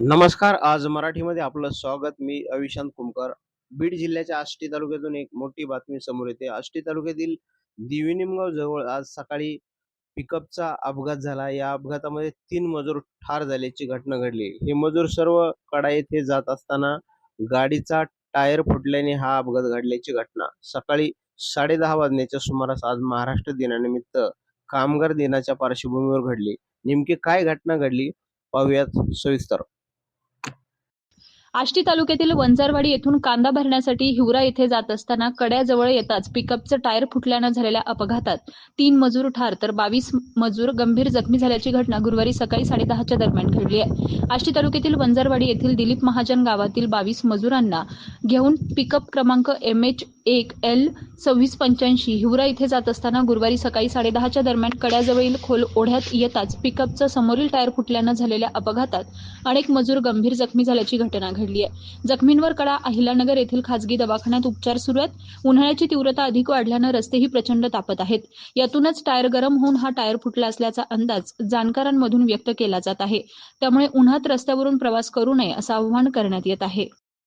नमस्कार आज मराठीमध्ये आपलं स्वागत. मी अविशांत कुमकर. बीड जिल्ह्याच्या आष्टी तालुक्यातून एक मोठी बातमी समोर येते. आष्टी तालुक्यातील दिवी निमगाव जवळ आज सकाळी पिकअपचा अपघात झाला. या अपघातामध्ये तीन मजूर ठार झाल्याची घटना घडली. हे मजूर सर्व कडा येथे जात असताना गाडीचा टायर फुटल्याने हा अपघात घडल्याची घटना. सकाळी साडेदहा वाजण्याच्या सुमारास आज महाराष्ट्र दिनानिमित्त कामगार दिनाच्या पार्श्वभूमीवर घडली. नेमकी काय घटना घडली? पाहूयात सविस्तर. आष्टी तालुक्यातील वंजारवाडी येथून कांदा भरण्यासाठी हिवरा येथे जात असताना कड्याजवळ येताच पिकअपचं टायर फुटल्यानं झालेल्या अपघातात तीन मजूर ठार तर बावीस मजूर गंभीर जखमी झाल्याची घटना गुरुवारी सकाळी साडेदहाच्या दरम्यान घडली आहे. आष्टी तालुक्यातील वंजारवाडी येथील दिलीप महाजन गावातील बावीस मजुरांना घेऊन पिकअप क्रमांक एम एच एक एल सव्वीस पंच्याऐंशी हिवरा इथे जात असताना गुरुवारी सकाळी साडेदहाच्या दरम्यान कड्याजवळील खोल ओढ्यात येताच पिकअपचं समोरील टायर फुटल्यानं झालेल्या अपघातात अनेक मजूर गंभीर जखमी झाल्याची घटना घडली. आहे. जखमींवर कडा अहिलानगर येथील खासगी दवाखान्यात उपचार सुरू आहेत. उन्हाळ्याची तीव्रता अधिक वाढल्यानं रस्तेही प्रचंड तापत आहेत. यातूनच टायर गरम होऊन हा टायर फुटला असल्याचा अंदाज जाणकारांमधून व्यक्त केला जात आहे. त्यामुळे उन्हात रस्त्यावरून प्रवास करू नये असं आवाहन करण्यात येत आहे.